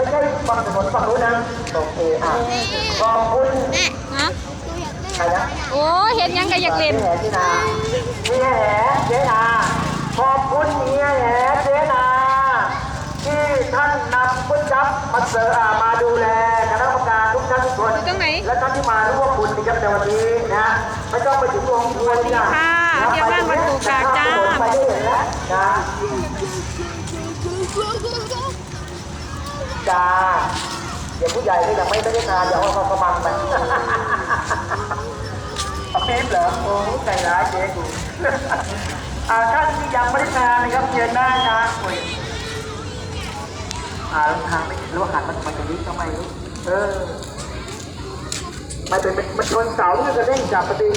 ไม่ใช่ฝั่งถนนฝั่งนู้นนะโอเคอะขอบคุณฮะใครนะโอ้เห็นยังก็อยากเล่นแหที่นาเมียแหเจนาขอบคุณเมียแหเจนาที่ท่านนำผู้จับมาเสริมอ่ามาดูแลคณะกรรมการทุกท่านทุกคนอยู่ตรงไหนและท่านที่มาร่วมบุญนะครับในวันนี้นะไม่ต้องไปถึงโรงครัวนี่นะค่ะเที่ยวบ้านวัดกูกากจ้าไปได้เห็นแล้วนะ จ้าเดี๋ยวผู้ใหญ่ก็ยังไม่ได้ทานเดี๋ยวเอากระมังไปเอาปี๊บเหรอโอ้ใจร้ายเจ๊กูอ่าท่านที่ยังไม่ได้ทานนะครับเชิญได้นะโอ้ยอ่าลงทางไม่รู้หันมันมันตรงนี้ทำไมเออมันเป็นมันชนเสาหรือกระเด้งจับพอดี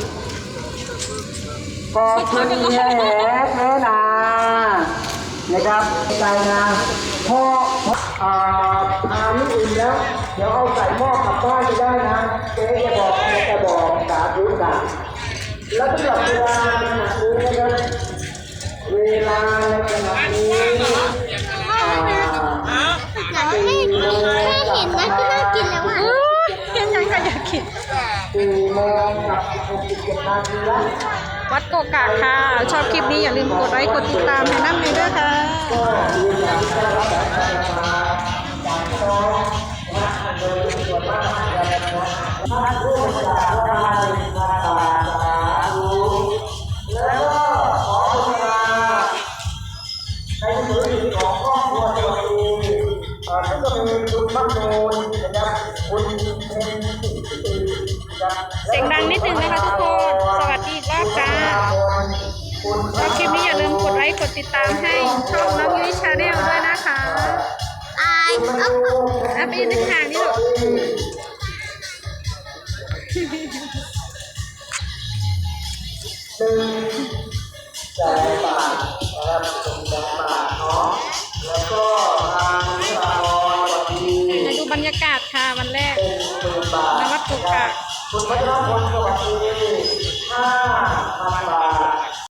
ขอบคุณเฮียแหแท้นา นะครับใจนะพ่ออ่าทานนี่อิ่มแล้ว เดี๋ยวเอาใส่หม้อกลับบ้านไปได้นะเจ๊จะบอกจะบอกสาธุสาธุแล้วสำหรับเวลาขณะนี้นะครับเวลาขณะนี้อ่าไม่ไม่เห็นนะที่น่ากินแล้วอะอู้เห็นยังก็อยากกินสี่โมงกับหกสิบเจ็ดนาทีแล้ว วัดโกกากค่ะ ชอบคลิปนี้อย่าลืมกดไลค์กดติดตามให้น้ำในด้วยค่ะก็ยืนยันได้รับการพัฒนาจากน้องนะโดยส่วนมากนะครับท่านผู้บริจาคก็มาในภาษาสาธุแล้วก็ขอพัฒนาในส่วนของครอบครัวตัวเองเอ่อซึ่งก็มีคุณมโนนนะเสียงดังนิดนึงนะคะทุกคน ติดตามให้ช่องน้องยุ้ยชาแนลด้วยนะคะตายเอ้าอะไปยืนห่างนี่ลูกแสนบาทนะครับเป็นแสนบาทเนาะแล้วก็ทางนิรากรวันนี้มาดูบรรยากาศค่ะวันแรกเป็นบาทนวัดกุกกะคุณพัชรพลสวัสดีห้าพันบาท